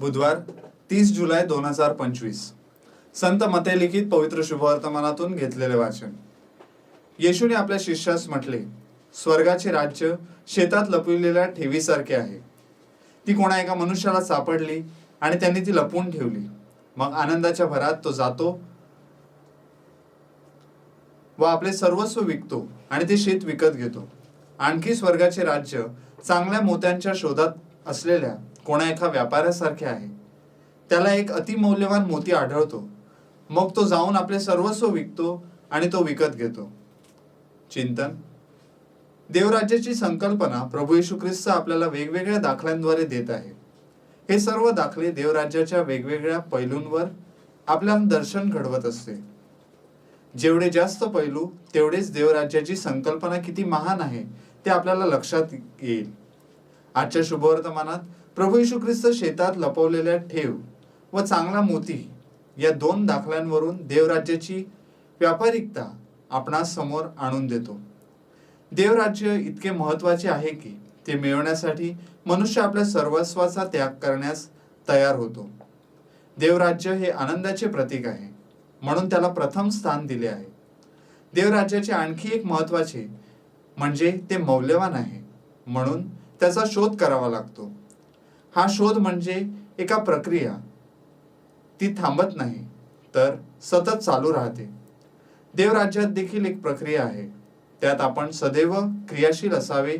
बुधवार तीस जुलै दोन हजार पंचवीस. संत मते लिखित पवित्र शुभवर्तमानातून घेतलेले वाचन. येशूने आपल्या शिष्यास म्हटले स्वर्गाचे राज्य शेतात लपविलेल्या ठेवीसारखे आहे. ती कोणा एका मनुष्याला सापडली आणि त्यांनी ती लपवून ठेवली. मग आनंदाच्या भरात तो जातो व आपले सर्वस्व विकतो आणि ते शेत विकत घेतो. आणखी स्वर्गाचे राज्य चांगल्या मोत्यांच्या शोधात असलेल्या कोणा एका व्यापाऱ्यासारखे आहे. त्याला एक अतिमौल्यवान मोती आढळतो. मग तो जाऊन आपले सर्वस्व विकतो आणि तो विकत घेतो. चिंतन. देवराज्याची संकल्पना प्रभू येशू ख्रिस्त आपल्याला वेगवेगळ्या दाखल्यांद्वारे देत आहे. हे सर्व दाखले देवराज्याच्या वेगवेगळ्या पैलूंवर आपल्याला दर्शन घडवत असते. जेवढे जास्त पैलू तेवढेच देवराज्याची संकल्पना किती महान आहे ते आपल्याला लक्षात येईल. आजच्या शुभवर्तमानात प्रभू यशू ख्रिस्त शेतात लपवलेल्या ठेव व चांगला मोती या दोन दाखल्यांवरून देवराज्याची व्यापारिकता आपणास समोर आणून देतो. देवराज्य इतके महत्त्वाचे आहे की ते मिळवण्यासाठी मनुष्य आपल्या सर्वस्वाचा त्याग करण्यास तयार होतो. देवराज्य हे आनंदाचे प्रतीक आहे म्हणून त्याला प्रथम स्थान दिले आहे. देवराज्याचे आणखी एक महत्त्वाचे म्हणजे ते मौल्यवान आहे म्हणून त्याचा शोध करावा लागतो. हा शोध म्हणजे एका प्रक्रिया. ती थांबत नाही तर सतत चालू राहते. देवराज्यात देखील एक प्रक्रिया आहे. त्यात आपण सदैव क्रियाशील असावे